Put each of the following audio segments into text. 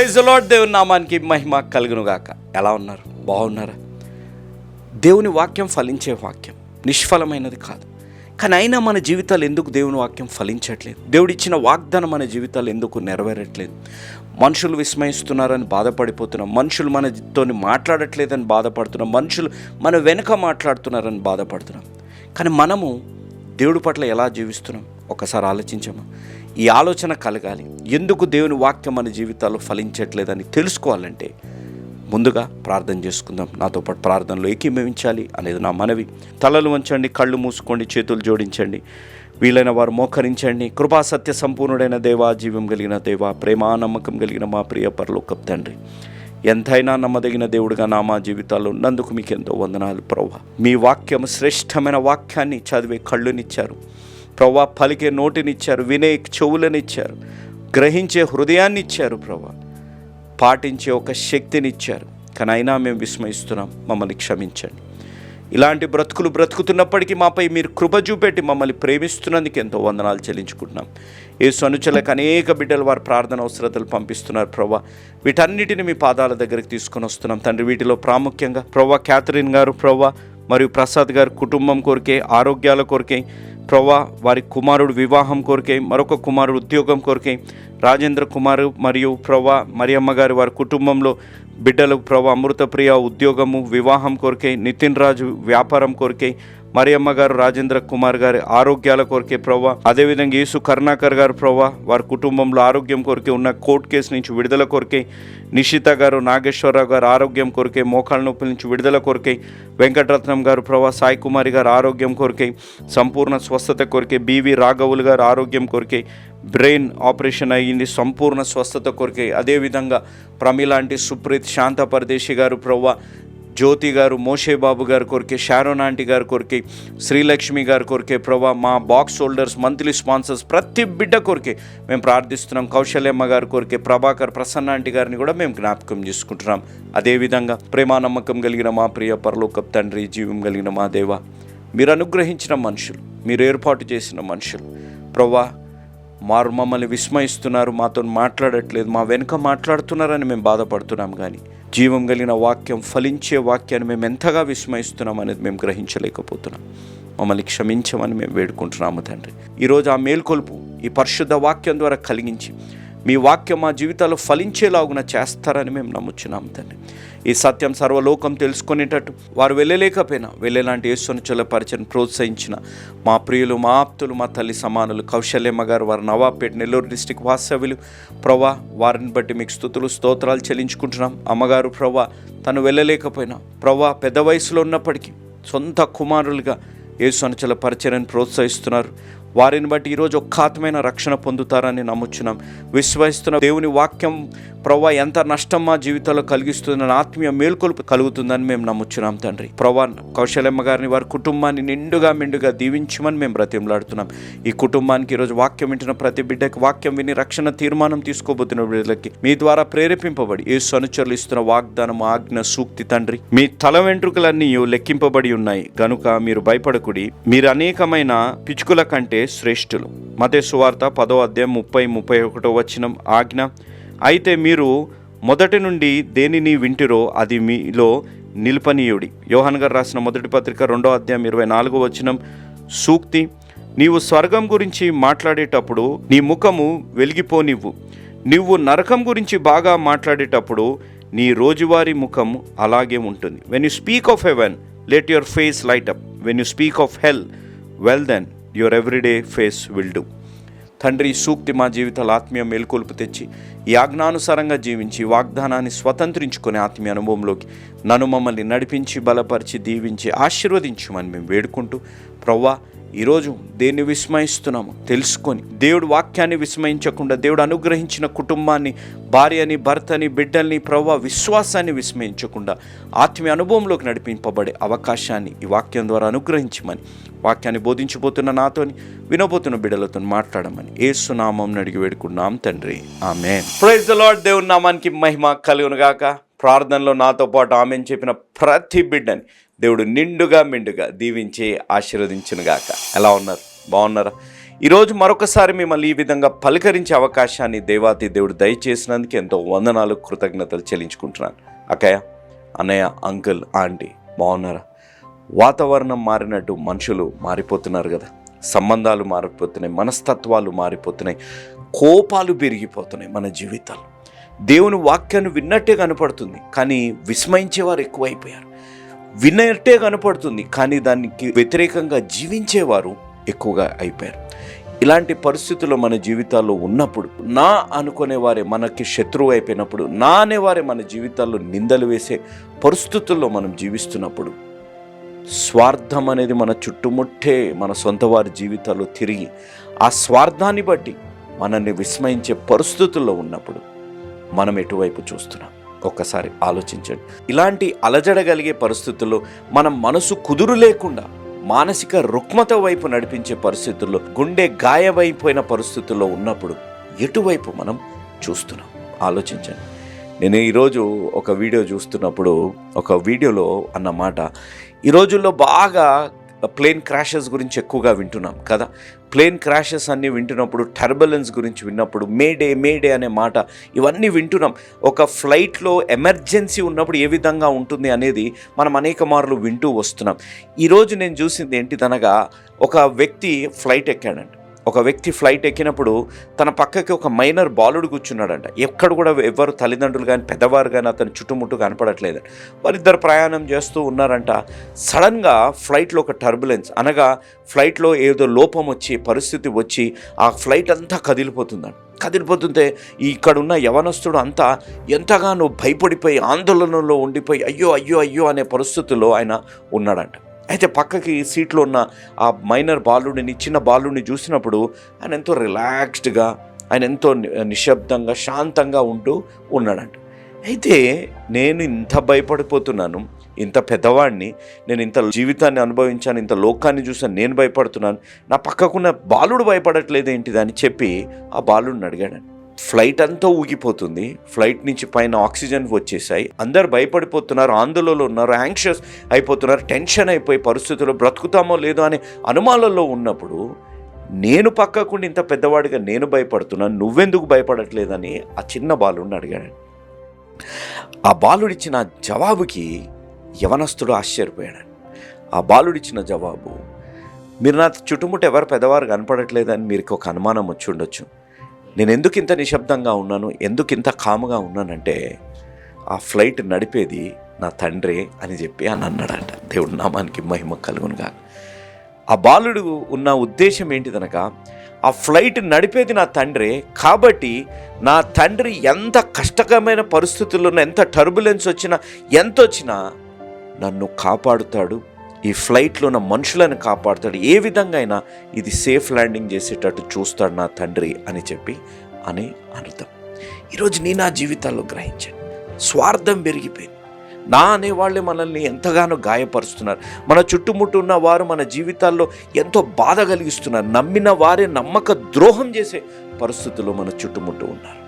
Praise lord దేవుని నామానికి మహిమ కలుగును గాక ఎలా ఉన్నారు? బాగున్నారా? దేవుని వాక్యం ఫలించే వాక్యం. నిష్ఫలమైనది కాదు. కానీ అయినా మన జీవితాలు ఎందుకు దేవుని వాక్యం ఫలించట్లేదు? దేవుడిచ్చిన వాగ్దానం మన జీవితాలు ఎందుకు నెరవేరట్లేదు? మనుషులు విస్మయిస్తున్నారని బాధపడిపోతున్నాం. మనుషులు మనతో మాట్లాడట్లేదని బాధపడుతున్నాం. మనుషులు మన వెనుక మాట్లాడుతున్నారని బాధపడుతున్నాం. కానీ మనము దేవుడి పట్ల ఎలా జీవిస్తున్నాం? ఒకసారి ఆలోచించమా? ఈ ఆలోచన కలగాలి. ఎందుకు దేవుని వాక్యం మన జీవితాల్లో ఫలించట్లేదని తెలుసుకోవాలంటే ముందుగా ప్రార్థన చేసుకుందాం. నాతో పాటు ప్రార్థనలో ఏకీభవించాలి అనేది నా మనవి. తలలు వంచండి కళ్ళు మూసుకోండి చేతులు జోడించండి. వీలైన వారు మోకరించండి. కృపా సత్య సంపూర్ణుడైన దేవా జీవం కలిగిన దేవా ప్రేమ నమ్మకం కలిగిన మా ప్రియ పరలోకపు తండ్రి. ఎంతైనా నమ్మదగిన దేవుడిగా నా మా జీవితాల్లో ఉన్నందుకు మీకు ఎంతో వందనాలు. ప్రభా మీ వాక్యం శ్రేష్టమైన వాక్యాన్ని చదివే కళ్ళునిచ్చారు. ప్రవ్వా పలికే నోటినిచ్చారు వినే చెవులనిచ్చారు గ్రహించే హృదయాన్ని ఇచ్చారు ప్రవ్వా. పాటించే ఒక శక్తినిచ్చారు కానీ అయినా మేము విస్మయిస్తున్నాం మమ్మల్ని క్షమించండి. ఇలాంటి బ్రతుకులు బ్రతుకుతున్నప్పటికీ మాపై మీరు కృప చూపెట్టి మమ్మల్ని ప్రేమిస్తున్నందుకు ఎంతో వందనాలు చెల్లించుకుంటున్నాం. ఏ సనుచలకు అనేక బిడ్డలు వారు ప్రార్థన అవసరతలు పంపిస్తున్నారు ప్రవ్వా. వీటన్నిటిని మీ పాదాల దగ్గరికి తీసుకొని వస్తున్నాం. తండ్రి వీటిలో ప్రాముఖ్యంగా ప్రవ్వా క్యాథరిన్ గారు ప్రభా మరియు ప్రసాద్ గారు కుటుంబం కొరికే ఆరోగ్యాల కొరికే ప్రవ్వా వారి కుమారుడు వివాహం కోరికై మరొక కుమారుడు ఉద్యోగం కోరికై రాజేంద్ర కుమారు మరియు ప్రవ్వా మరియమ్మ గారి వారి కుటుంబంలో బిడ్డలు ప్రభా అమృతప్రియ ఉద్యోగము వివాహం కోరికై నితిన్ రాజు వ్యాపారం కోరికై మరియమ్మ గారు రాజేంద్ర కుమార్ గారి ఆరోగ్యాల కొరకే ప్రవ్వా అదేవిధంగా యేసు కరుణాకర్ గారు ప్రవ్వా వారి కుటుంబంలో ఆరోగ్యం కొరకే ఉన్న కోర్టు కేసు నుంచి విడుదల కొరికే నిషిత గారు నాగేశ్వరరావు గారు ఆరోగ్యం కొరికే మోకాళ్ళ నొప్పుల నుంచి విడుదల కొరికే వెంకటరత్నం గారు ప్రవా సాయి కుమారి గారు ఆరోగ్యం కొరికే సంపూర్ణ స్వస్థత కొరికే బీవీ రాఘవులు గారు ఆరోగ్యం కొరికే బ్రెయిన్ ఆపరేషన్ అయ్యింది సంపూర్ణ స్వస్థత కొరికే అదేవిధంగా ప్రమిలాంటి సుప్రీత్ శాంత పరదేశి గారు ప్రవ్వా జ్యోతి గారు మోషే బాబు గారి కొరికే షారోన్ ఆంటీ గారి కొరికే శ్రీలక్ష్మి గారి కొరికే ప్రభా మా బాక్స్ హోల్డర్స్ మంత్లీ స్పాన్సర్స్ ప్రతి బిడ్డ కొరికే మేము ప్రార్థిస్తున్నాం. కౌశల్యమ్మ గారి కొరికే ప్రభాకర్ ప్రసన్న ఆంటీ గారిని కూడా మేము జ్ఞాపకం చేసుకుంటున్నాం. అదేవిధంగా ప్రేమా నమ్మకం కలిగిన మా ప్రియ పరలోకప్ తండ్రి జీవం కలిగిన మా దేవ మీరు అనుగ్రహించిన మనుషులు మీరు ఏర్పాటు చేసిన మనుషులు. ప్రభా మారు మమ్మల్ని విస్మయిస్తున్నారు మాతో మాట్లాడట్లేదు మా వెనుక మాట్లాడుతున్నారని మేము బాధపడుతున్నాం కానీ జీవం కలిగిన వాక్యం ఫలించే వాక్యాన్ని మేము ఎంతగా విస్మయిస్తున్నాం అనేది మేము గ్రహించలేకపోతున్నాం. మమ్మల్ని క్షమించమని మేము వేడుకుంటున్నాము తండ్రి. ఈరోజు ఆ మేల్కొల్పు ఈ పరిశుద్ధ వాక్యం ద్వారా కలిగించి మీ వాక్యం మా జీవితాల్లో ఫలించేలాగున చేస్తారని మేము నమ్ముచున్నాం తండ్రి. ఈ సత్యం సర్వలోకం తెలుసుకునేటట్టు వారు వెళ్ళలేకపోయినా వెళ్ళేలాంటి యేసును చొల్లపరిచని ప్రోత్సహించిన మా ప్రియులు మా ఆప్తులు మా తల్లి సమానులు కౌశల్యమ్మ గారు వారు నవాపేట నెల్లూరు డిస్టిక్ వాస్తవ్యులు. ప్రభా వారిని బట్టి మీకు స్థుతులు స్తోత్రాలు చెల్లించుకుంటున్నాం. అమ్మగారు ప్రభా తను వెళ్ళలేకపోయినా ప్రభా పెద్ద వయసులో ఉన్నప్పటికీ సొంత కుమారులుగా యేసు అనుచల పరిచయని ప్రోత్సహిస్తున్నారు. వారిని బట్టి ఈరోజు ఒక్కాతమైన రక్షణ పొందుతారని నమ్ముచున్నాం. విశ్వసిస్తున్న దేవుని వాక్యం ప్రవ్వా ఎంత నష్టం మా జీవితంలో కలిగిస్తుందని ఆత్మీయ మేల్కొలుపు కలుగుతుందని మేము నమ్ముచున్నాం తండ్రి. ప్రవ్వా కౌశలమ్మ గారిని వారి కుటుంబాన్ని నిండుగా మెండుగా దీవించమని మేము బ్రతిమలాడుతున్నాం. ఈ కుటుంబానికి ఈరోజు వాక్యం వింటున్న ప్రతి బిడ్డకి వాక్యం విని రక్షణ తీర్మానం తీసుకోబోతున్న బిడ్డలకి మీ ద్వారా ప్రేరేపింపబడి ఏ అనుచరులు ఇస్తున్న వాగ్దానం ఆజ్ఞ సూక్తి తండ్రి. మీ తల వెంట్రుకలన్నీ లెక్కింపబడి ఉన్నాయి. గనుక మీరు భయపడకుడి. మీరు అనేకమైన పిచ్చుకుల కంటే శ్రేష్ఠులు. మతే సువార్త పదో అధ్యాయం ముప్పై ముప్పై ఒకటో వచనం ఆజ్ఞ. అయితే మీరు మొదటి నుండి దేనిని వింటిరో అది మీలో నిల్పనీయుడి. యోహన్ గారు రాసిన మొదటి పత్రిక రెండో అధ్యాయం ఇరవై నాలుగో వచనం. సూక్తి నీవు స్వర్గం గురించి మాట్లాడేటప్పుడు నీ ముఖము వెలిగిపోనివ్వు. నువ్వు నరకం గురించి బాగా మాట్లాడేటప్పుడు నీ రోజువారీ ముఖం అలాగే ఉంటుంది. When you speak of heaven let your face light up when you speak of hell well then your everyday face will do తండ్రి సూక్తి మా జీవితాల ఆత్మీయ మేల్కొలుపు తెచ్చి యాజ్ఞానుసారంగా జీవించి వాగ్దానాన్ని స్వతంత్రించుకునే ఆత్మీయ అనుభవంలోకి నన్ను మమ్మల్ని నడిపించి బలపరిచి దీవించి ఆశీర్వదించమని మేము వేడుకుంటూ ప్రవ్వా ఈరోజు దేన్ని విస్మయిస్తున్నాము తెలుసుకొని దేవుడు వాక్యాన్ని విస్మయించకుండా దేవుడు అనుగ్రహించిన కుటుంబాన్ని భార్యని భర్తని బిడ్డల్ని ప్రవ్వ విశ్వాసాన్ని విస్మయించకుండా ఆత్మీయ అనుభవంలోకి నడిపింపబడే అవకాశాన్ని ఈ వాక్యం ద్వారా అనుగ్రహించమని వాక్యాన్ని బోధించబోతున్న నాతోని వినబోతున్న బిడ్డలతో మాట్లాడమని ఏసునామం అడిగి వేడుకున్నాం తండ్రి. ఆమె ప్రైజ్ ద లార్డ్ దేవుని నామానికి మహిమ కలుగునుగాక ప్రార్థనలో నాతో పాటు ఆమెను చెప్పిన ప్రతి బిడ్డని దేవుడు నిండుగా మిండుగా దీవించి ఆశీర్వదించునుగాక. ఎలా ఉన్నారు? బాగున్నారా? ఈరోజు మరొకసారి మిమ్మల్ని ఈ విధంగా పలకరించే అవకాశాన్ని దేవాతి దేవుడు దయచేసినందుకు ఎంతో వందనాలు కృతజ్ఞతలు చెల్లించుకుంటున్నాను. అక్కయ్య అన్నయ్య అంకుల్ ఆంటీ బాగున్నారా? వాతావరణం మారినట్టు మనుషులు మారిపోతున్నారు కదా. సంబంధాలు మారిపోతున్నాయి మనస్తత్వాలు మారిపోతున్నాయి కోపాలు పెరిగిపోతున్నాయి మన జీవితాలు దేవుని వాక్యాన్ని విన్నట్టే కనపడుతుంది కానీ విస్మయించేవారు ఎక్కువైపోయారు. విన్నట్టే కనపడుతుంది కానీ దానికి వ్యతిరేకంగా జీవించేవారు ఎక్కువగా అయిపోయారు. ఇలాంటి పరిస్థితుల్లో మన జీవితాల్లో ఉన్నప్పుడు నా అనుకునేవారే మనకి శత్రువు అయిపోయినప్పుడు నా అనేవారే మన జీవితాల్లో నిందలు వేసే పరిస్థితుల్లో మనం జీవిస్తున్నప్పుడు స్వార్థం అనేది మన చుట్టుముట్టే మన సొంత వారి జీవితాల్లో తిరిగి ఆ స్వార్థాన్ని బట్టి మనల్ని విస్మయించే పరిస్థితుల్లో ఉన్నప్పుడు మనం ఎటువైపు చూస్తున్నాం? ఒక్కసారి ఆలోచించండి. ఇలాంటి అలజడగలిగే పరిస్థితుల్లో మన మనసు కుదురు లేకుండా మానసిక రుగ్మత వైపు నడిపించే పరిస్థితుల్లో గుండె గాయమైపోయిన పరిస్థితుల్లో ఉన్నప్పుడు ఎటువైపు మనం చూస్తున్నాం? ఆలోచించండి. నేను ఈరోజు ఒక వీడియో చూస్తున్నప్పుడు ఒక వీడియోలో అన్నమాట ఈ రోజుల్లో బాగా ప్లేన్ క్రాషెస్ గురించి ఎక్కువగా వింటున్నాం కదా? ప్లేన్ క్రాషెస్ అన్నీ వింటున్నప్పుడు టర్బులెన్స్ గురించి విన్నప్పుడు మేడే మేడే అనే మాట ఇవన్నీ వింటున్నాం. ఒక ఫ్లైట్లో ఎమర్జెన్సీ ఉన్నప్పుడు ఏ విధంగా ఉంటుంది అనేది మనం అనేక మార్లు వింటూ వస్తున్నాం. ఈరోజు నేను చూసింది ఏంటిదనగా ఒక వ్యక్తి ఫ్లైట్ ఎక్కాడంట. ఒక వ్యక్తి ఫ్లైట్ ఎక్కినప్పుడు తన పక్కకి ఒక మైనర్ బాలుడు కూర్చున్నాడంట. ఎక్కడ కూడా ఎవ్వరు తల్లిదండ్రులు కానీ పెద్దవారు కానీ అతని చుట్టుముట్టు కనపడట్లేదు. వారిద్దరు ప్రయాణం చేస్తూ ఉన్నారంట. సడన్గా ఫ్లైట్లో ఒక టర్బులెన్స్ అనగా ఫ్లైట్లో ఏదో లోపం వచ్చి పరిస్థితి వచ్చి ఆ ఫ్లైట్ అంతా కదిలిపోతుందంట. కదిలిపోతుంటే ఇక్కడ ఉన్న యవనస్తుడు అంతా ఎంతగానో భయపడిపోయి ఆందోళనలో ఉండిపోయి అయ్యో అయ్యో అయ్యో అనే పరిస్థితుల్లో ఆయన ఉన్నాడంట. అయితే పక్కకి సీట్లో ఉన్న ఆ మైనర్ బాలుడిని చిన్న బాలుడిని చూసినప్పుడు ఆయన ఎంతో రిలాక్స్డ్గా ఆయన ఎంతో నిశ్శబ్దంగా శాంతంగా ఉంటూ ఉన్నాడంట. అయితే నేను ఇంత భయపడిపోతున్నాను ఇంత పెద్దవాడిని నేను ఇంత జీవితాన్ని అనుభవించాను ఇంత లోకాన్ని చూసాను నేను భయపడుతున్నాను నా పక్కకున్న బాలుడు భయపడట్లేదు ఏంటిది అని చెప్పి ఆ బాలుడిని అడిగాడు ఫ్లైట్ అంతా ఊగిపోతుంది. ఫ్లైట్ నుంచి పైన ఆక్సిజన్ వచ్చేసాయి. అందరు భయపడిపోతున్నారు ఆందోళనలో ఉన్నారు యాంగ్షియస్ అయిపోతున్నారు టెన్షన్ అయిపోయి పరిస్థితుల్లో బ్రతుకుతామో లేదో అనే అనుమానంలో ఉన్నప్పుడు నేను పక్కకుండా ఇంత పెద్దవాడిగా నేను భయపడుతున్నాను నువ్వెందుకు భయపడట్లేదని ఆ చిన్న బాలుడిని అడిగాడు. ఆ బాలుడిచ్చిన జవాబుకి యవనస్తుడు ఆశ్చర్యపోయాడు. ఆ బాలుడిచ్చిన జవాబు మీరు నా చుట్టుముట్టు ఎవరు పెద్దవారు కనపడట్లేదని మీకు ఒక అనుమానం వచ్చి ఉండొచ్చు. నేను ఎందుకు ఇంత నిశ్శబ్దంగా ఉన్నాను? ఎందుకు ఇంత కాముగా ఉన్నానంటే ఆ ఫ్లైట్ నడిపేది నా తండ్రి అని చెప్పి అని అన్నాడంట. దేవుడు నామానికి మహిమ కలుగునుగా ఆ బాలుడు ఉన్న ఉద్దేశం ఏంటిదనగా ఆ ఫ్లైట్ నడిపేది నా తండ్రి కాబట్టి నా తండ్రి ఎంత కష్టకరమైన పరిస్థితుల్లో ఉన్న, ఎంత టర్బులెన్స్ వచ్చినా ఎంత వచ్చినా నన్ను కాపాడుతాడు ఈ ఫ్లైట్లో ఉన్న మనుషులను కాపాడుతాడు. ఏ విధంగా అయినా ఇది సేఫ్ ల్యాండింగ్ చేసేటట్టు చూస్తాడు నా తండ్రి అని చెప్పి అని అర్థం ఈరోజు నీ నా జీవితాల్లో గ్రహించాను స్వార్థం పెరిగిపోయింది. నా అనేవాళ్ళే మనల్ని ఎంతగానో గాయపరుస్తున్నారు. మన చుట్టుముట్టు ఉన్న వారు మన జీవితాల్లో ఎంతో బాధ కలిగిస్తున్నారు. నమ్మిన వారే నమ్మక ద్రోహం చేసే పరిస్థితుల్లో మన చుట్టుముట్టు ఉన్నారు.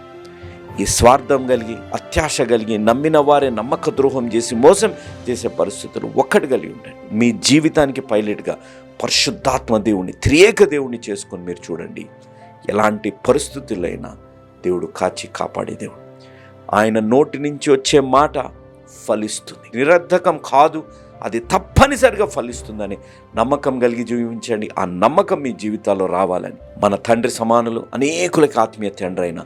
ఈ స్వార్థం కలిగి అత్యాశ కలిగి నమ్మిన వారే నమ్మక ద్రోహం చేసి మోసం చేసే పరిస్థితులు ఒక్కటి కలిగి ఉంటాయి. మీ జీవితానికి పైలట్గా పరిశుద్ధాత్మ దేవుణ్ణి త్రియేక దేవుణ్ణి చేసుకొని మీరు చూడండి. ఎలాంటి పరిస్థితులైనా దేవుడు కాచి కాపాడే దేవుడు. ఆయన నోటి నుంచి వచ్చే మాట ఫలిస్తుంది. నిరర్ధకం కాదు అది తప్పనిసరిగా ఫలిస్తుందని నమ్మకం కలిగి జీవించండి. ఆ నమ్మకం మీ జీవితాల్లో రావాలని మన తండ్రి సమానులు అనేకులకి ఆత్మీయ తండ్రి అయిన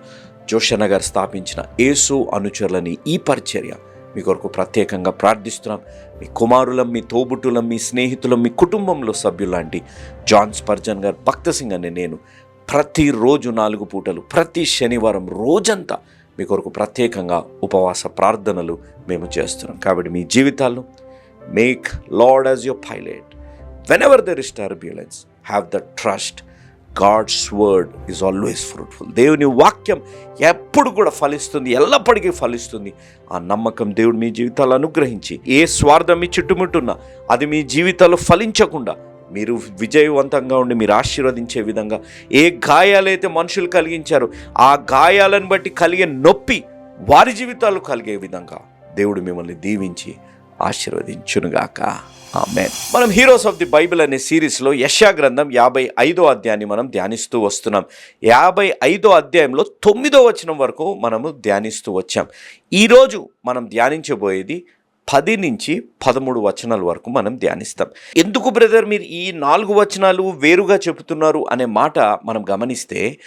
జోషన్న గారు స్థాపించిన ఏసు అనుచరులని ఈ పరిచర్య మీ కొరకు ప్రత్యేకంగా ప్రార్థిస్తున్నాం. మీ కుమారులం మీ తోబుట్టులం మీ స్నేహితులం మీ కుటుంబంలో సభ్యులాంటి జాన్ స్పర్జన్ గారు భక్త సింగ్ అని నేను ప్రతిరోజు నాలుగు పూటలు ప్రతి శనివారం రోజంతా మీ కొరకు ప్రత్యేకంగా ఉపవాస ప్రార్థనలు మేము చేస్తున్నాం. కాబట్టి మీ జీవితాల్లో make Lord as your pilot whenever there is turbulence have the trust God's word is always fruitful దేవుని వాక్యం ఎప్పుడు కూడా ఫలిస్తుంది ఎల్లప్పటికీ ఫలిస్తుంది. ఆ నమ్మకం దేవుడు మీ జీవితాలు అనుగ్రహించి ఏ స్వార్థం మీ చుట్టుముట్టున్నా అది మీ జీవితాల్లో ఫలించకుండా మీరు విజయవంతంగా ఉండి మీరు ఆశీర్వదించే విధంగా ఏ గాయాలైతే మనుషులు కలిగించారో ఆ గాయాలను బట్టి కలిగే నొప్పి వారి జీవితాలు కలిగే విధంగా దేవుడు మిమ్మల్ని దీవించి ఆశీర్వదించునుగాక. మనం హీరోస్ ఆఫ్ ది బైబిల్ అనే సిరీస్లో యశా గ్రంథం యాభై ఐదో అధ్యాయాన్ని మనం ధ్యానిస్తూ వస్తున్నాం. యాభై ఐదో అధ్యాయంలో తొమ్మిదో వచనం వరకు మనము ధ్యానిస్తూ వచ్చాం. ఈరోజు మనం ధ్యానించబోయేది పది నుంచి పదమూడు వచనాల వరకు మనం ధ్యానిస్తాం. ఎందుకు బ్రదర్ మీరు ఈ నాలుగు వచనాలు వేరుగా చెబుతున్నారు అనే మాట మనం గమనిస్తే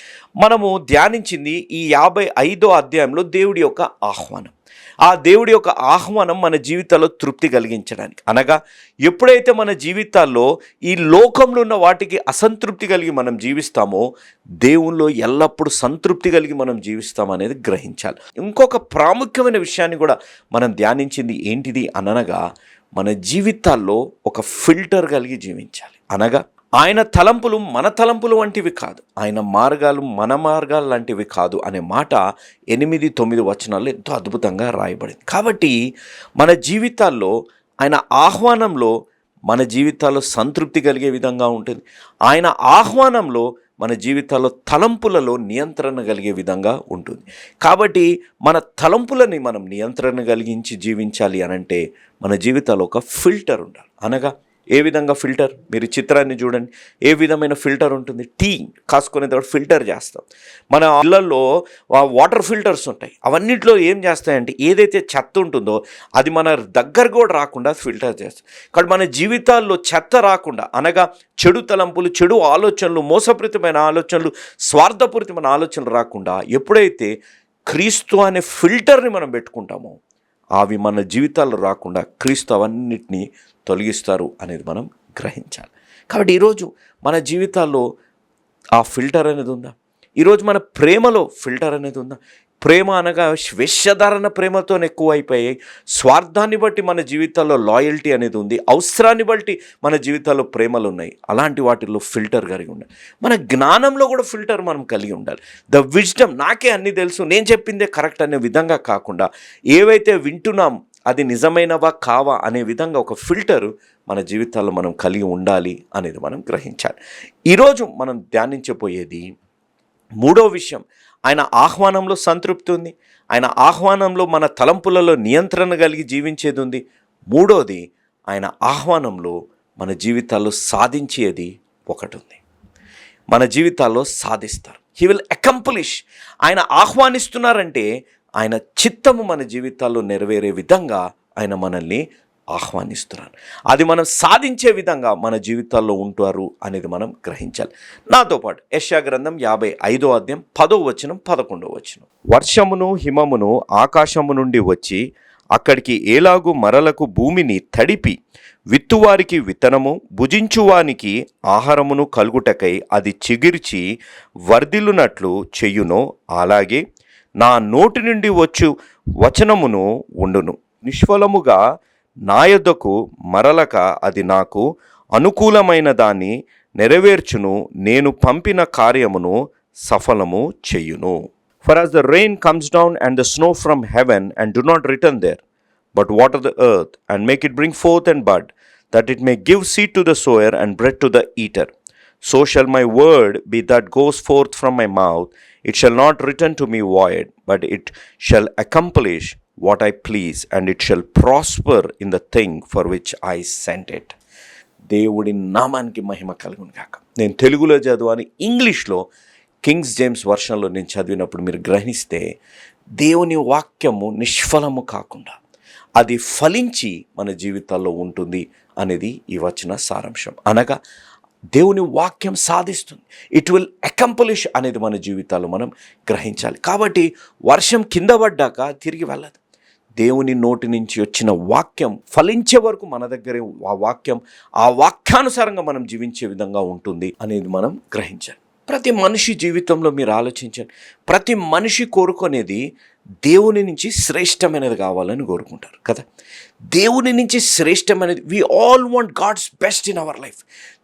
మనము ధ్యానించింది ఈ యాభై ఐదో అధ్యాయంలో దేవుడి యొక్క ఆహ్వానం. ఆ దేవుడి యొక్క ఆహ్వానం మన జీవితాల్లో తృప్తి కలిగించడానికి. అనగా ఎప్పుడైతే మన జీవితాల్లో ఈ లోకంలో ఉన్న వాటికి అసంతృప్తి కలిగి మనం జీవిస్తామో దేవుల్లో ఎల్లప్పుడూ సంతృప్తి కలిగి మనం జీవిస్తాం అనేది గ్రహించాలి. ఇంకొక ప్రాముఖ్యమైన విషయాన్ని కూడా మనం ధ్యానించింది ఏంటిది అనగా మన జీవితాల్లో ఒక ఫిల్టర్ కలిగి జీవించాలి. అనగా ఆయన తలంపులు మన తలంపులు వంటివి కాదు. ఆయన మార్గాలు మన మార్గాలు లాంటివి కాదు అనే మాట ఎనిమిది తొమ్మిది వచనాల్లో ఎంతో అద్భుతంగా రాయబడింది. కాబట్టి మన జీవితాల్లో ఆయన ఆహ్వానంలో మన జీవితాల్లో సంతృప్తి కలిగే విధంగా ఉంటుంది. ఆయన ఆహ్వానంలో మన జీవితాల్లో తలంపులలో నియంత్రణ కలిగే విధంగా ఉంటుంది. కాబట్టి మన తలంపులని మనం నియంత్రణ కలిగించి జీవించాలి అనంటే మన జీవితాల్లో ఒక ఫిల్టర్ ఉండాలి. అనగా ఏ విధంగా ఫిల్టర్? మీరు చిత్రాన్ని చూడండి. ఏ విధమైన ఫిల్టర్ ఉంటుంది? టీ కాసుకునే తర్వాత ఫిల్టర్ చేస్తాం. మన ఇళ్ళలో వాటర్ ఫిల్టర్స్ ఉంటాయి. అవన్నిట్లో ఏం చేస్తాయంటే ఏదైతే చెత్త ఉంటుందో అది మన దగ్గర కూడా రాకుండా ఫిల్టర్ చేస్తాం. కాబట్టి మన జీవితాల్లో చెత్త రాకుండా అనగా చెడు తలంపులు చెడు ఆలోచనలు మోసపూరితమైన ఆలోచనలు స్వార్థపూరితమైన ఆలోచనలు రాకుండా ఎప్పుడైతే క్రీస్తు అనే ఫిల్టర్ని మనం పెట్టుకుంటామో అవి మన జీవితాల్లో రాకుండా క్రీస్తు అవన్నిటినీ తొలగిస్తారు అనేది మనం గ్రహించాలి. కాబట్టి ఈరోజు మన జీవితాల్లో ఆ ఫిల్టర్ అనేది ఉందా? ఈరోజు మన ప్రేమలో ఫిల్టర్ అనేది ఉందా? ప్రేమ అనగా వేషధారణ ప్రేమతో ఎక్కువ అయిపోయాయి స్వార్థాన్ని బట్టి మన జీవితాల్లో లాయల్టీ అనేది ఉంది అవసరాన్ని బట్టి మన జీవితాల్లో ప్రేమలు ఉన్నాయి. అలాంటి వాటిల్లో ఫిల్టర్ కలిగి ఉండాలి. మన జ్ఞానంలో కూడా ఫిల్టర్ మనం కలిగి ఉండాలి. ద విజ్డమ్ నాకే అన్నీ తెలుసు. నేను చెప్పిందే కరెక్ట్ అనే విధంగా కాకుండా ఏవైతే వింటున్నాం అది నిజమైనవా కావా అనే విధంగా ఒక ఫిల్టర్ మన జీవితాల్లో మనం కలిగి ఉండాలి అనేది మనం గ్రహించాలి. ఈరోజు మనం ధ్యానించబోయేది మూడో విషయం. ఆయన ఆహ్వానంలో సంతృప్తి ఉంది. ఆయన ఆహ్వానంలో మన తలంపులలో నియంత్రణ కలిగి జీవించేది ఉంది. మూడోది ఆయన ఆహ్వానంలో మన జీవితాల్లో సాధించేది ఒకటి ఉంది. మన జీవితాల్లో సాధిస్తారు. హీ విల్ అకంప్లిష్ ఆయన ఆహ్వానిస్తున్నారంటే ఆయన చిత్తము మన జీవితాల్లో నెరవేరే విధంగా ఆయన మనల్ని ఆహ్వానిస్తున్నారు. అది మనం సాధించే విధంగా మన జీవితాల్లో ఉంటారు అనేది మనం గ్రహించాలి. నాతో పాటు యష్యా గ్రంథం యాభై ఐదో అధ్యాయం పదో వచనం పదకొండో వచనం. వర్షమును హిమమును ఆకాశము నుండి వచ్చి అక్కడికి ఏలాగు మరలకు భూమిని తడిపి విత్తువారికి విత్తనము భుజించువానికి ఆహారమును కలుగుటకై అది చిగిర్చి వర్ధిల్లునట్లు చెయ్యునో అలాగే నా నోటి నుండి వచ్చు వచనమును ఉండును. నిష్ఫలముగా నా నాయుదకు మరలక అది నాకు అనుకూలమైన దాన్ని నెరవేర్చును. నేను పంపిన కార్యమును సఫలము చెయ్యును for as the rain comes down and the snow from heaven and do not return there but water the earth and make it bring forth and bud that it may give seed to the sower and bread to the eater so shall my word be that goes forth from my mouth it shall not return to me void but it shall accomplish what I please and it shall prosper in the thing for which I sent it దేవుడి నామానికి మహిమ కలుగును కాక నేను తెలుగులో చదివాను ఇంగ్లీష్లో Kings James వర్షన్లో నేను చదివినప్పుడు మీరు గ్రహిస్తే దేవుని వాక్యము నిష్ఫలము కాకుండా అది ఫలించి మన జీవితాల్లో ఉంటుంది అనేది ఈ వచ్చిన సారాంశం. అనగా దేవుని వాక్యం సాధిస్తుంది. ఇట్ విల్ అకంప్లిష్ అనేది మన జీవితాల్లో మనం గ్రహించాలి. కాబట్టి వర్షం కింద పడ్డాక తిరిగి వెళ్ళదు. దేవుని నోటి నుంచి వచ్చిన వాక్యం ఫలించే వరకు మన దగ్గరే ఆ వాక్యం ఆ వాక్యానుసారంగా మనం జీవించే విధంగా ఉంటుంది అనేది మనం గ్రహించాలి. ప్రతి మనిషి జీవితంలో మీరు ఆలోచించండి. ప్రతి మనిషి కోరుకునేది దేవుని నుంచి శ్రేష్టమైనది కావాలని కోరుకుంటారు కదా? దేవుని నుంచి శ్రేష్టమైనది we all want God's best in our life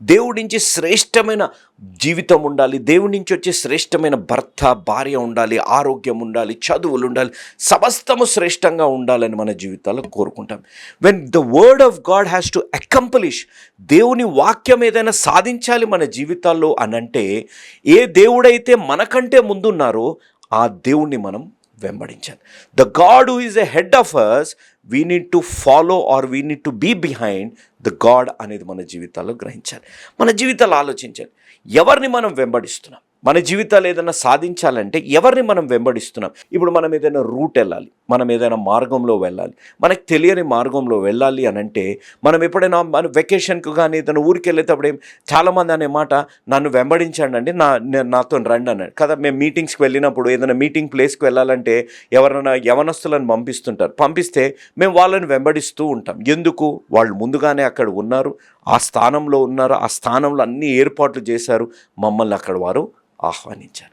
దేవుడి నుంచి శ్రేష్టమైన జీవితం ఉండాలి దేవుడి నుంచి వచ్చే శ్రేష్టమైన భర్త భార్య ఉండాలి ఆరోగ్యం ఉండాలి చదువులు ఉండాలి సమస్తము శ్రేష్టంగా ఉండాలని మన జీవితాల్లో కోరుకుంటాం. When the word of God has to accomplish దేవుని వాక్యం ఏదైనా సాధించాలి మన జీవితాల్లో అనంటే ఏ దేవుడైతే మనకంటే ముందున్నారో ఆ దేవుణ్ణి మనం వెంబడించాను the God who is ahead of us we need to follow or we need to be behind the God అనేది మన జీవితాల్లో గ్రహించాలి. మన జీవితాలు ఆలోచించాలి. ఎవరిని మనం వెంబడిస్తున్నాం? మన జీవితాలు ఏదైనా సాధించాలంటే ఎవరిని మనం వెంబడిస్తున్నాం? ఇప్పుడు మనం ఏదైనా రూట్ వెళ్ళాలి మనం ఏదైనా మార్గంలో వెళ్ళాలి మనకు తెలియని మార్గంలో వెళ్ళాలి అని అంటే మనం ఎప్పుడైనా మన వెకేషన్కు కానీ ఏదైనా ఊరికి వెళ్ళేటప్పుడు ఏం చాలామంది అనే మాట నన్ను వెంబడించండి అండి నా నాతో రండి అన్నాడు. కదా మేము మీటింగ్స్కి వెళ్ళినప్పుడు ఏదైనా మీటింగ్ ప్లేస్కి వెళ్ళాలంటే ఎవరైనా యవనస్తులను పంపిస్తుంటారు. పంపిస్తే మేము వాళ్ళని వెంబడిస్తూ ఉంటాం. ఎందుకు? వాళ్ళు ముందుగానే అక్కడ ఉన్నారు ఆ స్థానంలో ఉన్నారు ఆ స్థానంలో అన్ని ఏర్పాట్లు చేశారు మమ్మల్ని అక్కడ వారు ఆహ్వానించారు.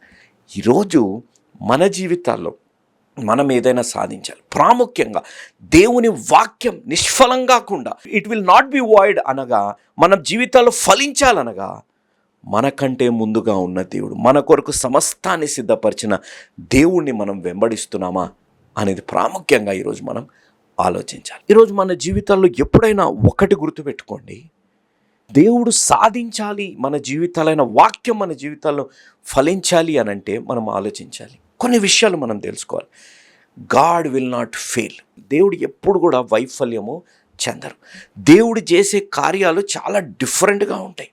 ఈరోజు మన జీవితాల్లో మనం ఏదైనా సాధించాలి. ప్రాముఖ్యంగా దేవుని వాక్యం నిష్ఫలం కాకుండా it will not be void అనగా మన జీవితాల్లో ఫలించాలనగా మనకంటే ముందుగా ఉన్న దేవుడు మన కొరకు సమస్తాన్ని సిద్ధపరిచిన దేవుణ్ణి మనం వెంబడిస్తున్నామా అనేది ప్రాముఖ్యంగా ఈరోజు మనం ఆలోచించాలి. ఈరోజు మన జీవితాల్లో ఎప్పుడైనా ఒకటి గుర్తుపెట్టుకోండి. దేవుడు సాధించాలి మన జీవితాలైన వాక్యం మన జీవితాల్లో ఫలించాలి అని అంటే మనం ఆలోచించాలి. కొన్ని విషయాలు మనం తెలుసుకోవాలి. God will not fail. దేవుడు ఎప్పుడు కూడా వైఫల్యము చెందరు. దేవుడు చేసే కార్యాలు చాలా డిఫరెంట్గా ఉంటాయి.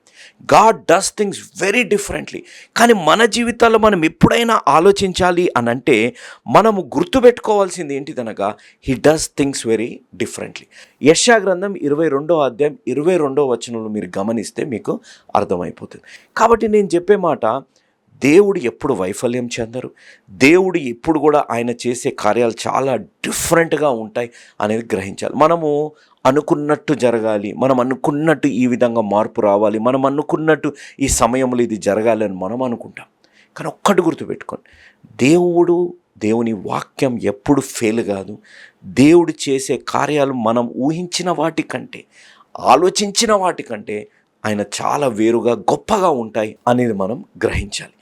God does things very differently కానీ మన జీవితాల్లో మనం ఎప్పుడైనా ఆలోచించాలి అని అంటే మనము గుర్తుపెట్టుకోవాల్సింది ఏంటిదనగా he does things very differently యశా గ్రంథం ఇరవై రెండో అధ్యాయం ఇరవై రెండో వచనంలో మీరు గమనిస్తే మీకు అర్థమైపోతుంది. కాబట్టి నేను చెప్పే మాట దేవుడు ఎప్పుడు వైఫల్యం చెందరు. దేవుడు ఎప్పుడు కూడా ఆయన చేసే కార్యాలు చాలా డిఫరెంట్గా ఉంటాయి అనేది గ్రహించాలి. మనము అనుకున్నట్టు జరగాలి. మనం అనుకున్నట్టు ఈ విధంగా మార్పు రావాలి. మనం అనుకున్నట్టు ఈ సమయంలో ఇది జరగాలి అని మనం అనుకుంటాం. కానీ ఒక్కటి గుర్తుపెట్టుకోండి దేవుడు దేవుని వాక్యం ఎప్పుడు ఫెయిల్ కాదు. దేవుడు చేసే కార్యాలు మనం ఊహించిన వాటికంటే ఆలోచించిన వాటికంటే ఆయన చాలా వేరుగా గొప్పగా ఉంటాయి అనేది మనం గ్రహించాలి.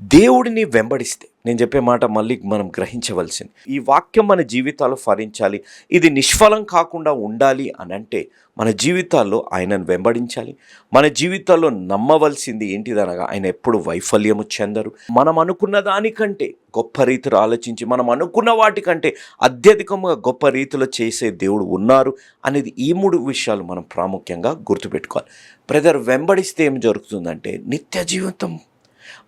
దేవుడిని వెంబడిస్తే నేను చెప్పే మాట మళ్ళీ మనం గ్రహించవలసింది. ఈ వాక్యం మన జీవితాల్లో ఫలించాలి. ఇది నిష్ఫలం కాకుండా ఉండాలి అని అంటే మన జీవితాల్లో ఆయనను వెంబడించాలి. మన జీవితాల్లో నమ్మవలసింది ఏంటిదనగా ఆయన ఎప్పుడు వైఫల్యము చెందరు. మనం అనుకున్న దానికంటే గొప్ప రీతిలో ఆలోచించి మనం అనుకున్న వాటికంటే అత్యధికంగా గొప్ప రీతిలో చేసే దేవుడు ఉన్నారు అనేది ఈ మూడు విషయాలు మనం ప్రాముఖ్యంగా గుర్తుపెట్టుకోవాలి. బ్రదర్ వెంబడిస్తే ఏం జరుగుతుందంటే నిత్య జీవితం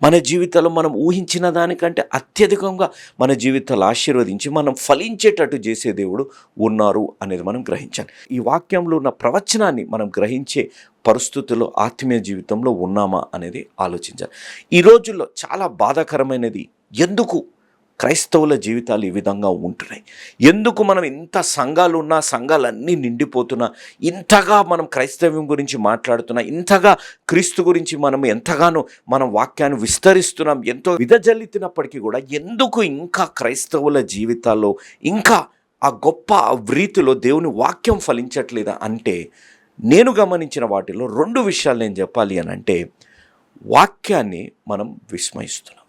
మన జీవితంలో మనం ఊహించిన దానికంటే అత్యధికంగా మన జీవితాలు ఆశీర్వదించి మనం ఫలించేటట్టు చేసే దేవుడు ఉన్నారు అనేది మనం గ్రహించాలి. ఈ వాక్యంలో ఉన్న ప్రవచనాన్ని మనం గ్రహించే పరిస్థితుల్లో ఆత్మీయ జీవితంలో ఉన్నామా అనేది ఆలోచించాలి. ఈ రోజుల్లో చాలా బాధాకరమైనది ఎందుకు క్రైస్తవుల జీవితాలు ఈ విధంగా ఉంటున్నాయి. ఎందుకు మనం ఇంత సంఘాలు ఉన్నా సంఘాలన్నీ నిండిపోతున్నా ఇంతగా మనం క్రైస్తవ్యం గురించి మాట్లాడుతున్నా ఇంతగా క్రీస్తు గురించి మనం ఎంతగానో మనం వాక్యాన్ని విస్తరిస్తున్నాం ఎంతో విదజల్లుతున్నప్పటికీ కూడా ఎందుకు ఇంకా క్రైస్తవుల జీవితాల్లో ఇంకా ఆ గొప్ప రీతిలో దేవుని వాక్యం ఫలించట్లేదా అంటే నేను గమనించిన వాటిలో రెండు విషయాలు నేను చెప్పాలి అని అంటే వాక్యాన్ని మనం విస్మయిస్తున్నాం.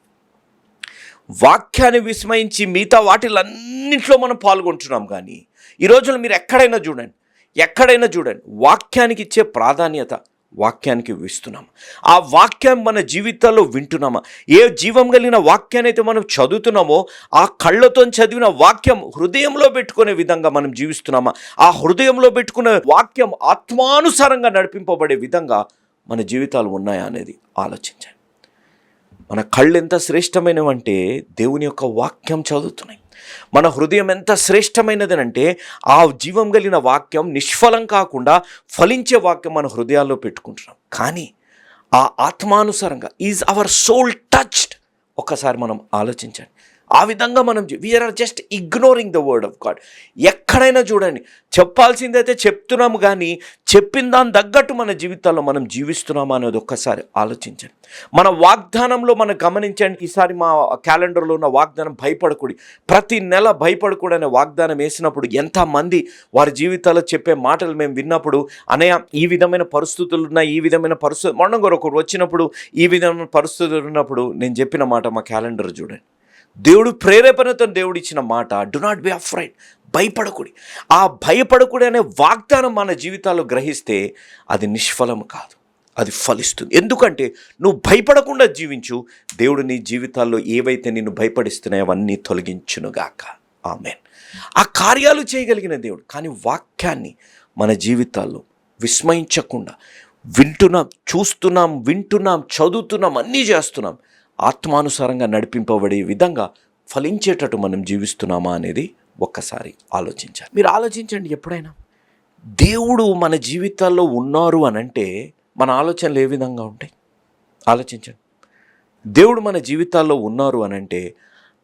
వాక్యాన్ని విస్మయించి మిగతా వాటిలన్నింటిలో మనం పాల్గొంటున్నాం కానీ ఈ రోజున మీరు ఎక్కడైనా చూడండి ఎక్కడైనా చూడండి వాక్యానికి ఇచ్చే ప్రాధాన్యత వాక్యానికి ఇస్తున్నాం. ఆ వాక్యం మన జీవితాల్లో వింటున్నామా? ఏ జీవం కలిగిన వాక్యాన్ని అయితే మనం చదువుతున్నామో ఆ కళ్ళతో చదివిన వాక్యం హృదయంలో పెట్టుకునే విధంగా మనం జీవిస్తున్నామా? ఆ హృదయంలో పెట్టుకునే వాక్యం ఆత్మానుసారంగా నడిపింపబడే విధంగా మన జీవితాలు ఉన్నాయా అనేది ఆలోచించండి. మన కళ్ళు ఎంత శ్రేష్టమైనవంటే దేవుని యొక్క వాక్యం చదువుతున్నాయి. మన హృదయం ఎంత శ్రేష్టమైనదనంటే ఆ జీవం కలిగిన వాక్యం నిష్ఫలం కాకుండా ఫలించే వాక్యం మన హృదయాల్లో పెట్టుకుంటున్నాం. కానీ ఆ ఆత్మానుసారంగా ఈజ్ అవర్ సోల్ టచ్డ్. ఒక్కసారి మనం ఆలోచించండి. ఆ విధంగా మనం we are are just ignoring the word of God ఎక్కడైనా చూడండి చెప్పాల్సిందైతే చెప్తున్నాము కానీ చెప్పిన దాని తగ్గట్టు మన జీవితాల్లో మనం జీవిస్తున్నామా అనేది ఒక్కసారి ఆలోచించండి. మన వాగ్దానంలో మనం గమనించండి ఈసారి మా క్యాలెండర్లో ఉన్న వాగ్దానం భయపడకూడి ప్రతి నెల భయపడకూడదు అనే వాగ్దానం వేసినప్పుడు ఎంతమంది వారి జీవితాల్లో చెప్పే మాటలు మేము విన్నప్పుడు అనయ ఈ విధమైన పరిస్థితులు ఉన్నాయి ఈ విధమైన పరిస్థితులు మొన్న ఒకరు వచ్చినప్పుడు ఈ విధమైన పరిస్థితులు ఉన్నప్పుడు నేను చెప్పిన మాట మా క్యాలెండర్ చూడండి. దేవుడు ప్రేరేపణతో దేవుడు ఇచ్చిన మాట డు నాట్ బి అఫ్రైడ్ భయపడకుడి. ఆ భయపడకుడి అనే వాగ్దానం మన జీవితాల్లో గ్రహిస్తే అది నిష్ఫలం కాదు. అది ఫలిస్తుంది. ఎందుకంటే నువ్వు భయపడకుండా జీవించు. దేవుడు నీ జీవితాల్లో ఏవైతే నిన్ను భయపడిస్తున్నాయో అవన్నీ తొలగించునుగాక. ఆమెన్. ఆ కార్యాలు చేయగలిగిన దేవుడు కానీ వాక్యాన్ని మన జీవితాల్లో విస్మయించకుండా వింటున్నాం చూస్తున్నాం వింటున్నాం చదువుతున్నాం అన్నీ చేస్తున్నాం. ఆత్మానుసారంగా నడిపింపబడే విధంగా ఫలించేటట్టు మనం జీవిస్తున్నామా అనేది ఒక్కసారి ఆలోచించాలి. మీరు ఆలోచించండి ఎప్పుడైనా. దేవుడు మన జీవితాల్లో ఉన్నారు అని అంటే మన ఆలోచనలు ఏ విధంగా ఉంటాయి? ఆలోచించండి. దేవుడు మన జీవితాల్లో ఉన్నారు అని అంటే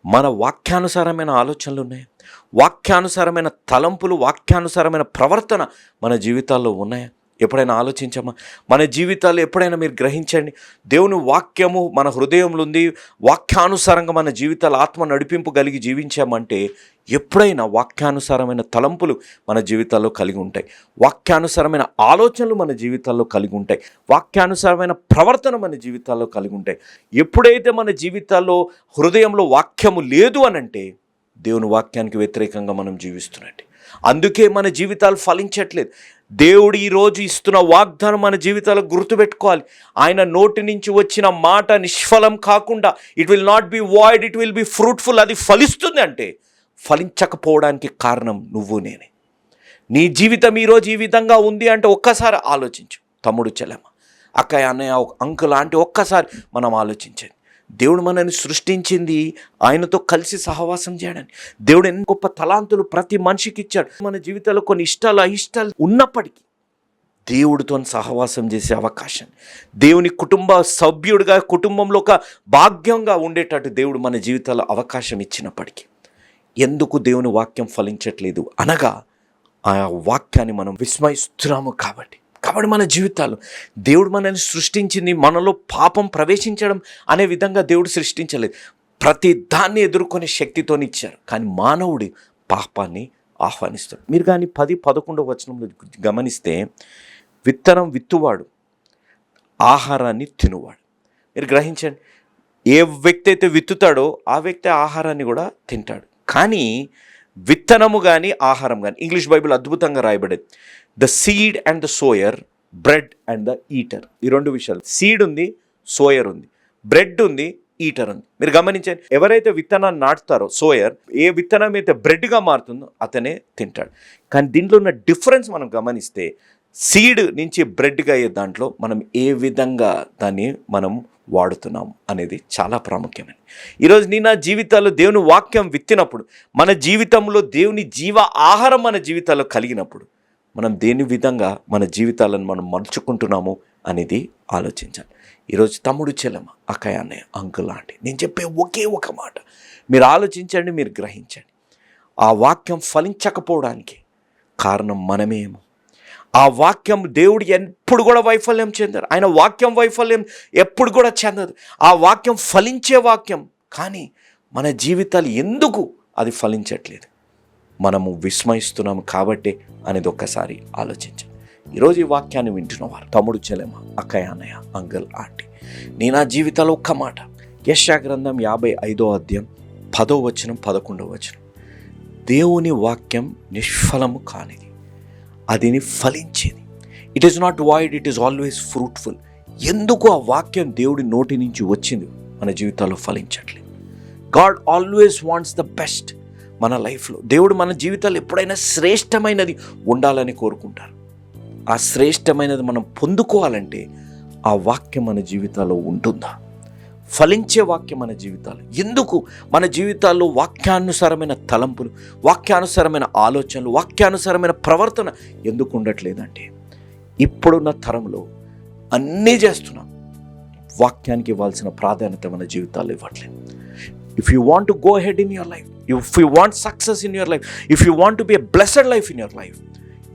మన వాక్యానుసారమైన ఆలోచనలు ఉన్నాయి? వాక్యానుసారమైన తలంపులు వాక్యానుసారమైన ప్రవర్తన మన జీవితాల్లో ఉన్నాయా? ఎప్పుడైనా ఆలోచించామా మన జీవితాలు ఎప్పుడైనా మీరు గ్రహించండి. దేవుని వాక్యము మన హృదయంలో ఉంది వాక్యానుసారంగా మన జీవితాలు ఆత్మ నడిపింపు కలిగి జీవించామంటే ఎప్పుడైనా వాక్యానుసారమైన తలంపులు మన జీవితాల్లో కలిగి ఉంటాయి. వాక్యానుసారమైన ఆలోచనలు మన జీవితాల్లో కలిగి ఉంటాయి. వాక్యానుసారమైన ప్రవర్తన మన జీవితాల్లో కలిగి ఉంటాయి. ఎప్పుడైతే మన జీవితాల్లో హృదయంలో వాక్యము లేదు అనంటే దేవుని వాక్యానికి వ్యతిరేకంగా మనం జీవిస్తున్నట్టు. అందుకే మన జీవితాలు ఫలించట్లేదు. దేవుడు ఈరోజు ఇస్తున్న వాగ్దానం మన జీవితాలకు గుర్తుపెట్టుకోవాలి. ఆయన నోటి నుంచి వచ్చిన మాట నిష్ఫలం కాకుండా it will not be void it will be fruitful అది ఫలిస్తుంది అంటే ఫలించకపోవడానికి కారణం నువ్వు నేనే. నీ జీవితం ఈరోజు ఈ విధంగా ఉంది అంటే ఒక్కసారి ఆలోచించు. తమ్ముడు చెలమ అక్కయ్య అన్నయ్య అంకుల్ అంటే ఒక్కసారి మనం ఆలోచించేది. దేవుడు మనల్ని సృష్టించింది ఆయనతో కలిసి సహవాసం చేయడానికి. దేవుడు ఎన్ని గొప్ప తలాంతులు ప్రతి మనిషికి ఇచ్చాడు. మన జీవితంలో కొన్ని ఇష్టాలు అయిష్టాలు ఉన్నప్పటికీ దేవుడితో సహవాసం చేసే అవకాశం. దేవుని కుటుంబ సభ్యుడిగా కుటుంబంలో ఒక భాగ్యంగా ఉండేటట్టు దేవుడు మన జీవితాల్లో అవకాశం ఇచ్చినప్పటికీ ఎందుకు దేవుని వాక్యం ఫలించట్లేదు అనగా ఆ వాక్యాన్ని మనం విస్మయిస్తున్నాము కాబట్టి. కాబట్టి మన జీవితాలు. దేవుడు మనల్ని సృష్టించింది మనలో పాపం ప్రవేశించడం అనే విధంగా దేవుడు సృష్టించలేదు. ప్రతి దాన్ని ఎదుర్కొనే శక్తితోని ఇచ్చారు. కానీ మానవుడి పాపాన్ని ఆహ్వానిస్తాడు. మీరు కానీ పది పదకొండవ వచనంలో గమనిస్తే విత్తనం విత్తువాడు ఆహారాన్ని తినువాడు. మీరు గ్రహించండి ఏ వ్యక్తి అయితే విత్తుతాడో ఆ వ్యక్తి ఆహారాన్ని కూడా తింటాడు. కానీ విత్తనము కానీ ఆహారం కానీ ఇంగ్లీష్ బైబిల్ అద్భుతంగా రాయబడేది. The seed and the sower bread and the eater ఈ రెండు విషయాలు. సీడ్ ఉంది సోయర్ ఉంది. బ్రెడ్ ఉంది ఈటర్ ఉంది. మీరు గమనించండి ఎవరైతే విత్తనాన్ని నాటుతారో సోయర్ ఏ విత్తనం అయితే బ్రెడ్గా మారుతుందో అతనే తింటాడు. కానీ దీంట్లో ఉన్న డిఫరెన్స్ మనం గమనిస్తే సీడ్ నుంచి బ్రెడ్గా అయ్యే దాంట్లో మనం ఏ విధంగా దాన్ని మనం వాడుతున్నాం అనేది చాలా ప్రాముఖ్యమైనది. ఈరోజు నీ నా జీవితాల్లో దేవుని వాక్యం విత్తినప్పుడు మన జీవితంలో దేవుని జీవ ఆహారం మన జీవితాల్లో కలిగినప్పుడు మనం దేని విధంగా మన జీవితాలను మనం మలుచుకుంటున్నాము అనేది ఆలోచించాలి. ఈరోజు తమ్ముడు చెల్లెమ్మ అక్కయ్య అన్నయ్య అంకుల్ ఆంటీ నేను చెప్పే ఒకే ఒక మాట. మీరు ఆలోచించండి మీరు గ్రహించండి. ఆ వాక్యం ఫలించకపోవడానికి కారణం మనమేమో. ఆ వాక్యం దేవుడు ఎప్పుడు కూడా వైఫల్యం చెందారు. ఆయన వాక్యం వైఫల్యం ఎప్పుడు కూడా చెందదు. ఆ వాక్యం ఫలించే వాక్యం. కానీ మన జీవితాలు ఎందుకు అది ఫలించట్లేదు? మనము విస్మయిస్తున్నాం కాబట్టే అనేది ఒక్కసారి ఆలోచించండి ఈరోజు ఈ వాక్యాన్ని వింటున్నవారు తమ్ముడు చెలెమ అక్కయ్య అన్నయ్య అంగల్ ఆంటీ నీ నా జీవితాల్లో ఒక్క మాట. యశా గ్రంథం యాభై ఐదో అధ్యాయం పదో వచనం పదకొండవ వచనం. దేవుని వాక్యం నిష్ఫలము కానిది. అదిని ఫలించేది. It is not void it is always fruitful ఎందుకు ఆ వాక్యం దేవుడి నోటి నుంచి వచ్చింది? మన జీవితాల్లో ఫలించట్లేదు. God always wants the best మన లైఫ్లో. దేవుడు మన జీవితాలు ఎప్పుడైనా శ్రేష్టమైనది ఉండాలని కోరుకుంటారు. ఆ శ్రేష్టమైనది మనం పొందుకోవాలంటే ఆ వాక్యం మన జీవితాల్లో ఉంటుందా? ఫలించే వాక్యం మన జీవితాలు. ఎందుకు? మన జీవితాల్లో వాక్యానుసారమైన తలంపులు వాక్యానుసారమైన ఆలోచనలు వాక్యానుసారమైన ప్రవర్తన ఎందుకు ఉండట్లేదంటే ఇప్పుడున్న తరంలో అన్నీ చేస్తున్నాం. వాక్యానికి ఇవ్వాల్సిన ప్రాధాన్యత మన జీవితాల్లో ఇవ్వట్లేదు. If you want to go head in your life if you want success in your life if you want to be a blessed life in your life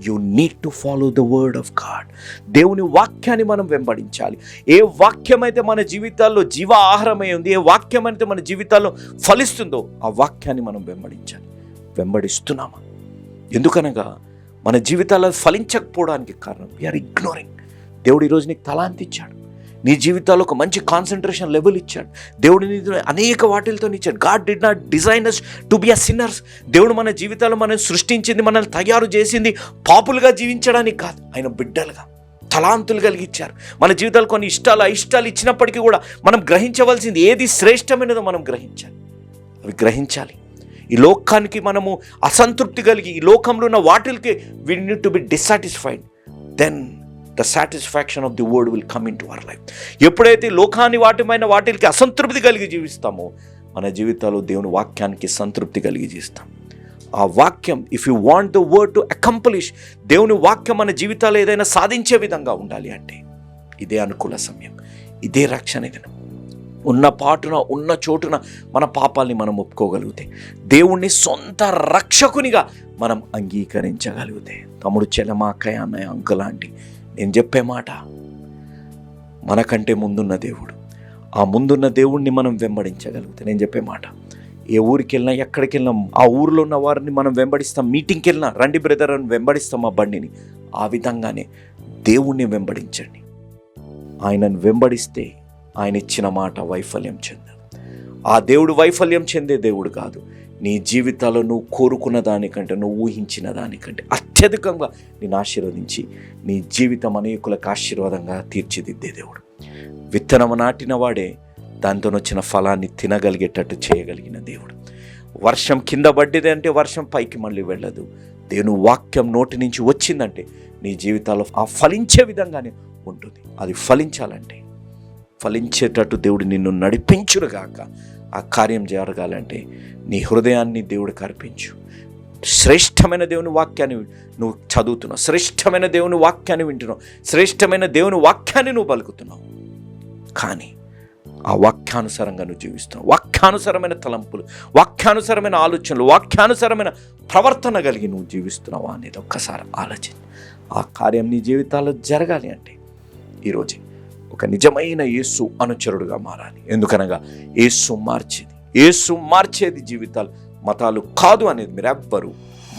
you need to follow the word of God దేవుని వాక్యాన్ని మనం వెంబడించాలి. ఏ వాక్యం అయితే మన జీవితాల్లో జీవ ఆహారమై ఉంది ఏ వాక్యం అయితే మన జీవితాల్లో ఫలిస్తుందో ఆ వాక్యాన్ని మనం వెంబడించాలి. వెంబడిస్తున్నామా? ఎందుకనగా మన జీవితాల్లో ఫలించకపోవడానికి కారణం వీఆర్ ఇగ్నోరింగ్ దేవుడు ఈరోజు నీకు తలాంతిచ్చాడు. నీ జీవితాల్లో ఒక మంచి కాన్సన్ట్రేషన్ లెవెల్ ఇచ్చాడు. దేవుడు నీ అనేక వాటిలతో ఇచ్చాడు. God did not designers to be a sinners దేవుడు మన జీవితాల్లో మనల్ని సృష్టించింది మనల్ని తయారు చేసింది పాపులుగా జీవించడానికి కాదు ఆయన బిడ్డలుగా తలాంతులు కలిగి ఇచ్చారు మన జీవితాలు కొన్ని ఇష్టాలు అయిష్టాలు ఇచ్చినప్పటికీ కూడా మనం గ్రహించవలసింది ఏది శ్రేష్టమైనదో మనం గ్రహించాలి. అవి గ్రహించాలి. ఈ లోకానికి మనము అసంతృప్తి కలిగి ఈ లోకంలో ఉన్న వాటికి we need to be dissatisfied then the satisfaction of the word will come into our life ఎప్పుడైతే లోకాన్ని వాటిమైన వాటికి అసంతృప్తి కలిగి జీవిస్తామో మన జీవితాలు దేవుని వాక్యానికి సంతృప్తి కలిగి జీవిస్తాం. ఆ వాక్యం if you want the word to accomplish దేవుని వాక్యం మన జీవితాలు ఏదైనా సాధించే విధంగా ఉండాలి అంటే ఇదే అనుకూల సమయం ఇదే రక్షణ దినం. ఉన్న పాటున ఉన్న చోటున మన పాపాల్ని మనం ఒప్పుకోగలిగితే దేవుణ్ణి సొంత రక్షకునిగా మనం అంగీకరించగలిగితే. తమ్ముడు చెలమా అన్నయ్య అంకుల్ లాంటి నేను చెప్పే మాట మనకంటే ముందున్న దేవుడు. ఆ ముందున్న దేవుణ్ణి మనం వెంబడించగలిగితే నేను చెప్పే మాట. ఏ ఊరికి వెళ్ళినా ఎక్కడికి వెళ్ళినా ఆ ఊరిలో ఉన్న వారిని మనం వెంబడిస్తాం మీటింగ్కి వెళ్ళినా రండి బ్రదర్ అని వెంబడిస్తాం ఆ బండిని. ఆ విధంగానే దేవుణ్ణి వెంబడించండి. ఆయనను వెంబడిస్తే ఆయన ఇచ్చిన మాట వైఫల్యం చెందాడు ఆ దేవుడు వైఫల్యం చెందే దేవుడు కాదు. నీ జీవితాల్లో నువ్వు కోరుకున్న దానికంటే నువ్వు ఊహించిన దానికంటే అత్యధికంగా నేను ఆశీర్వదించి నీ జీవితం అనేకులకు ఆశీర్వాదంగా తీర్చిదిద్దే దేవుడు. విత్తనం నాటిన వాడే దాంతో వచ్చిన ఫలాన్ని తినగలిగేటట్టు చేయగలిగిన దేవుడు. వర్షం కింద పడ్డది అంటే వర్షం పైకి మళ్ళీ వెళ్ళదు. దేవుని వాక్యం నోటి నుంచి వచ్చిందంటే నీ జీవితాల్లో ఆ ఫలించే విధంగానే ఉంటుంది. అది ఫలించాలంటే ఫలించేటట్టు దేవుడు నిన్ను నడిపించురుగాక ఆ కార్యం జరగాలంటే నీ హృదయాన్ని దేవుడికి అర్పించు శ్రేష్టమైన దేవుని వాక్యాన్ని నువ్వు చదువుతున్నావు. శ్రేష్టమైన దేవుని వాక్యాన్ని వింటున్నావు. శ్రేష్టమైన దేవుని వాక్యాన్ని నువ్వు పలుకుతున్నావు. కానీ ఆ వాక్యానుసారంగా నువ్వు జీవిస్తున్నావు. వాక్యానుసరమైన తలంపులు వాక్యానుసరమైన ఆలోచనలు వాక్యానుసరమైన ప్రవర్తన కలిగి నువ్వు జీవిస్తున్నావా అనేది ఒక్కసారి ఆలోచన ఆ కార్యం నీ జీవితాల్లో జరగాలి అంటే ఈరోజే ఒక నిజమైన యేసు అనుచరుడుగా మారాలి. ఎందుకనగా యేసు మార్చేది. యేసు మార్చేది జీవితాలు మతాలు కాదు అనేది మీరు ఎవ్వరూ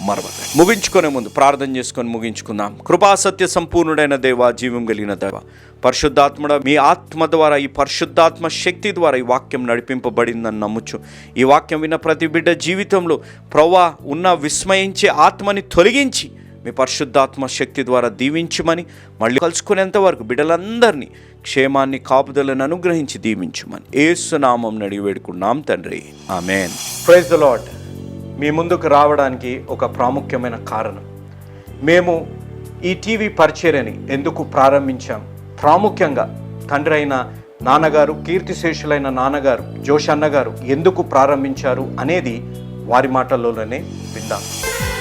మరవక ముగించుకునే ముందు ప్రార్థన చేసుకొని ముగించుకుందాం. కృపా సత్య సంపూర్ణుడైన దేవ జీవం కలిగిన దేవ పరిశుద్ధాత్మడ మీ ఆత్మ ద్వారా ఈ పరిశుద్ధాత్మ శక్తి ద్వారా ఈ వాక్యం నడిపింపబడిందని నమ్ముచ్చు ఈ వాక్యం విన్న ప్రతి బిడ్డ జీవితంలో ప్రవా ఉన్న విస్మయించే ఆత్మని తొలగించి మీ పరిశుద్ధాత్మ శక్తి ద్వారా దీవించమని మళ్ళీ కలుసుకునేంత వరకు బిడ్డలందరినీ క్షేమాన్ని కాపుదలను అనుగ్రహించి దీవించమని ఏసునామం నడిగి వేడుకున్నాం తండ్రి. ఆమెన్. ప్రైజ్ ద లాడ్ మీ ముందుకు రావడానికి ఒక ప్రాముఖ్యమైన కారణం. మేము ఈ టీవీ పరిచర్యని ఎందుకు ప్రారంభించాం? ప్రాముఖ్యంగా తండ్రి అయిన నాన్నగారు కీర్తిశేషులైన నాన్నగారు జోష్ అన్నగారు ఎందుకు ప్రారంభించారు అనేది వారి మాటల్లోనే విందాం.